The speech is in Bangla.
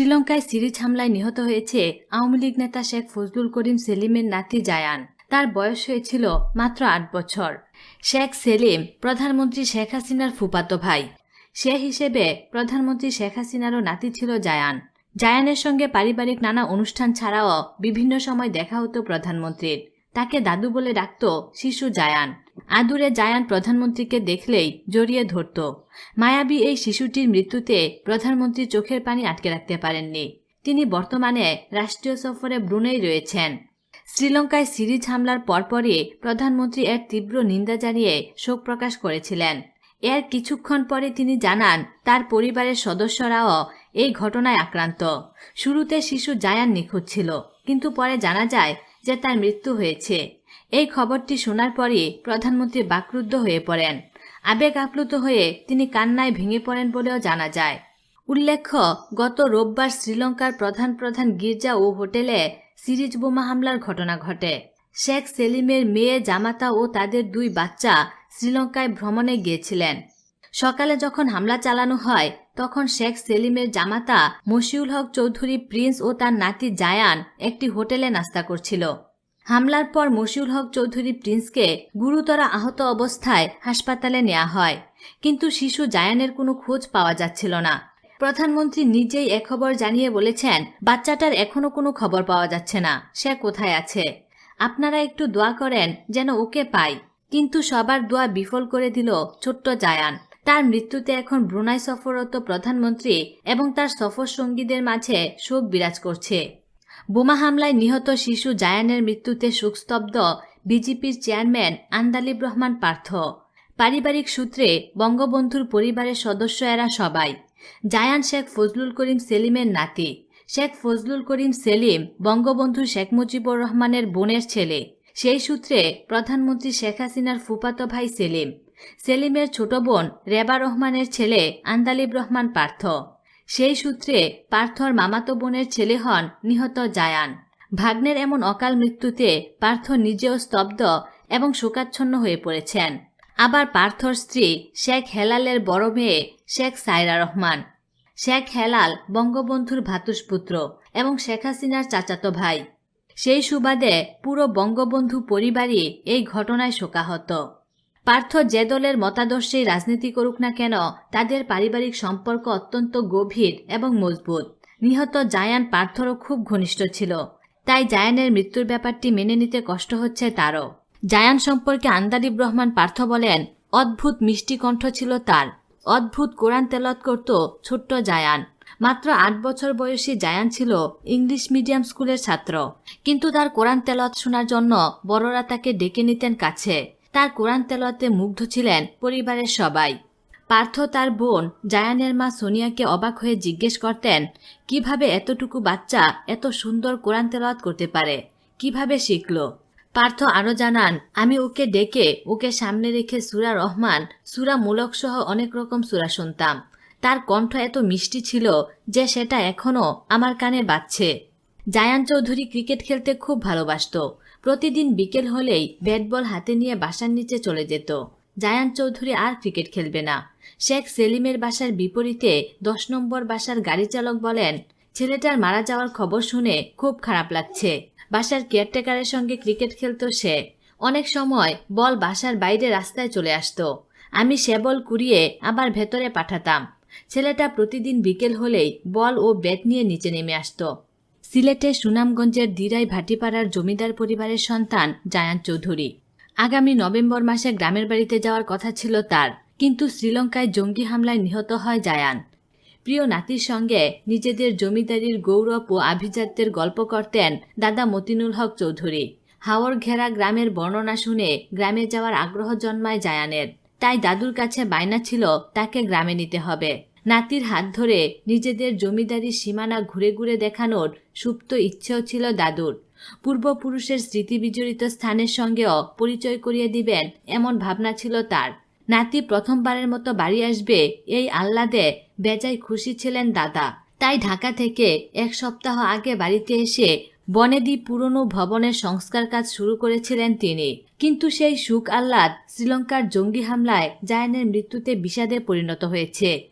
শ্রীলঙ্কায় সিরিজ হামলায় নিহত হয়েছে আওয়ামী লীগ নেতা শেখ ফজলুল করিম, সেলিমের নাতি জায়ান। তার বয়স হয়েছিল মাত্র আট বছর। শেখ সেলিম প্রধানমন্ত্রী শেখ হাসিনার ফুপাতো ভাই। সে হিসেবে প্রধানমন্ত্রী শেখ হাসিনারও নাতি ছিল জায়ান। জায়ানের সঙ্গে পারিবারিক নানা অনুষ্ঠান ছাড়াও বিভিন্ন সময় দেখা হতো প্রধানমন্ত্রীর। তাকে দাদু বলে ডাকত শিশু জায়ান। আদুরে জায়ান প্রধানমন্ত্রীকে দেখলেই জড়িয়ে ধরত। মায়াবী এই শিশুটির মৃত্যুতে প্রধানমন্ত্রী চোখের পানি আটকে রাখতে পারেননি। তিনি বর্তমানে রাষ্ট্রীয় সফরে ব্রুনেই রয়েছেন। শ্রীলঙ্কায় সিরিজ হামলার পরপরই প্রধানমন্ত্রী এক তীব্র নিন্দা জানিয়ে শোক প্রকাশ করেছিলেন। এর কিছুক্ষণ পরে তিনি জানান, তার পরিবারের সদস্যরাও এই ঘটনায় আক্রান্ত। শুরুতে শিশু জায়ান নিখোঁজ ছিল, কিন্তু পরে জানা যায় যে তার মৃত্যু হয়েছে। এই খবরটি শোনার পরই প্রধানমন্ত্রী বাকরুদ্ধ হয়ে পড়েন। আবেগ আপ্লুত হয়ে তিনি কান্নায় ভেঙে পড়েন বলেও জানা যায়। উল্লেখ্য, গত রোববার শ্রীলঙ্কার প্রধান প্রধান গির্জা ও হোটেলে সিরিজ বোমা হামলার ঘটনা ঘটে। শেখ সেলিমের মেয়ে জামাতা ও তাদের দুই বাচ্চা শ্রীলঙ্কায় ভ্রমণে গিয়েছিলেন। সকালে যখন হামলা চালানো হয়, তখন শেখ সেলিমের জামাতা মশিউল হক চৌধুরী, প্রিন্স ও তার নাতি জায়ান একটি হোটেলে নাস্তা করছিল। হামলার পর মশিউল হক চৌধুরী প্রিন্সকে গুরুতর আহত অবস্থায় হাসপাতালে নেওয়া হয়। কিন্তু শিশু জায়ানের কোনো খোঁজ পাওয়া যাচ্ছিল না। প্রধানমন্ত্রী নিজেই এ খবর জানিয়ে বলেছেন, বাচ্চাটার এখনও কোনো খবর পাওয়া যাচ্ছে না। সে কোথায় আছে? আপনারা একটু দোয়া করেন যেন ওকে পাই। কিন্তু সবার দোয়া বিফল করে দিল ছোট্ট জায়ান। তার মৃত্যুতে এখন ব্রুনাই সফররত প্রধানমন্ত্রী এবং তার সফর সঙ্গীদের মাঝে শোক বিরাজ করছে। বোমা হামলায় নিহত শিশু জায়ানের মৃত্যুতে শোকস্তব্ধ বিজেপির চেয়ারম্যান আন্দালিব রহমান পার্থ। পারিবারিক সূত্রে বঙ্গবন্ধুর পরিবারের সদস্য এরা সবাই। জায়ান শেখ ফজলুল করিম সেলিমের নাতি। শেখ ফজলুল করিম সেলিম বঙ্গবন্ধু শেখ মুজিবুর রহমানের বোনের ছেলে। সেই সূত্রে প্রধানমন্ত্রী শেখ হাসিনার ফুপাতো ভাই সেলিম। সেলিমের ছোট বোন রেবা রহমানের ছেলে আন্দালিব রহমান পার্থ। সেই সূত্রে পার্থর মামাতো বোনের ছেলে হন নিহত জায়ান। ভাগ্নের এমন অকাল মৃত্যুতে পার্থ নিজেও স্তব্ধ এবং শোকাচ্ছন্ন হয়ে পড়েছেন। আবার পার্থর স্ত্রী শেখ হেলালের বড় মেয়ে শেখ সাইরা রহমান। শেখ হেলাল বঙ্গবন্ধুর ভাতুষপুত্র এবং শেখ হাসিনার চাচাতো ভাই। সেই সুবাদে পুরো বঙ্গবন্ধু পরিবারই এই ঘটনায় শোকাহত। পার্থ যে দলের মতাদর্শেই রাজনীতি করুক না কেন, তাদের পারিবারিক সম্পর্ক অত্যন্ত গভীর এবং মজবুত। নিহত জায়ান পার্থরও খুব ঘনিষ্ঠ ছিল। তাই জায়ানের মৃত্যুর ব্যাপারটি মেনে নিতে কষ্ট হচ্ছে তারও। জায়ান সম্পর্কে আন্দালিব রহমান পার্থ বলেন, অদ্ভুত মিষ্টি কণ্ঠ ছিল তার। অদ্ভুত কোরআন তেলত করত ছোট্ট জায়ান। মাত্র আট বছর বয়সী জায়ান ছিল ইংলিশ মিডিয়াম স্কুলের ছাত্র। কিন্তু তার কোরআন তেলত শোনার জন্য বড়রা তাকে ডেকে নিতেন কাছে। তার কোরআন তেলতে মুগ্ধ ছিলেন পরিবারের সবাই। পার্থ তার বোন জায়ানের মা সোনিয়াকে অবাক হয়ে জিজ্ঞেস করতেন, কীভাবে এতটুকু বাচ্চা এত সুন্দর কোরআন তেলাওয়াত করতে পারে? কীভাবে শিখল? পার্থ আরও জানান, আমি ওকে ডেকে ওকে সামনে রেখে সুরা রহমান, সুরা মূলক সহ অনেক রকম সুরা শুনতাম। তার কণ্ঠ এত মিষ্টি ছিল যে সেটা এখনও আমার কানে বাজছে। জায়ান চৌধুরী ক্রিকেট খেলতে খুব ভালোবাসত। প্রতিদিন বিকেল হলেই ব্যাট বল হাতে নিয়ে বাসার নিচে চলে যেত। জায়ান চৌধুরী আর ক্রিকেট খেলবে না। শেখ সেলিমের বাসার বিপরীতে দশ নম্বর বাসার গাড়ি চালক বলেন, ছেলেটার মারা যাওয়ার খবর শুনে খুব খারাপ লাগছে। বাসার কেয়ারটেকারের সঙ্গে ক্রিকেট খেলতো সে। অনেক সময় বল বাসার বাইরে রাস্তায় চলে আসতো। আমি সে বল কুড়িয়ে আবার ভেতরে পাঠাতাম। ছেলেটা প্রতিদিন বিকেল হলেই বল ও ব্যাট নিয়ে নিচে নেমে আসতো। সিলেটের সুনামগঞ্জের দিরাই ভাটিপাড়ার জমিদার পরিবারের সন্তান জায়ান চৌধুরী। আগামী নভেম্বর মাসে গ্রামের বাড়িতে যাওয়ার কথা ছিল তার, কিন্তু শ্রীলঙ্কায় জঙ্গি হামলায় নিহত হয় জায়ান। প্রিয় নাতির সঙ্গে নিজেদের জমিদারির গৌরব ও আভিজাত্যের গল্প করতেন দাদা মতিনুল হক চৌধুরী। হাওর ঘেরা গ্রামের বর্ণনা শুনে গ্রামে যাওয়ার আগ্রহ জন্মায় জায়ানের। তাই দাদুর কাছে বায়না ছিল, তাকে গ্রামে নিতে হবে। নাতির হাত ধরে নিজেদের জমিদারির সীমানা ঘুরে ঘুরে দেখানোর সুপ্ত ইচ্ছেও ছিল দাদুর। পূর্বপুরুষের স্মৃতিবিজড়িত স্থানের সঙ্গেও পরিচয় করিয়ে দিবেন এমন ভাবনা ছিল তার। নাতি প্রথমবারের মতো বাড়ি আসবে, এই আহ্লাদে বেজায় খুশি ছিলেন দাদা। তাই ঢাকা থেকে এক সপ্তাহ আগে বাড়িতে এসে বনেদি পুরনো ভবনের সংস্কার কাজ শুরু করেছিলেন তিনি। কিন্তু সেই সুখ আহ্লাদ শ্রীলঙ্কার জঙ্গি হামলায় জায়ানের মৃত্যুতে বিষাদে পরিণত হয়েছে।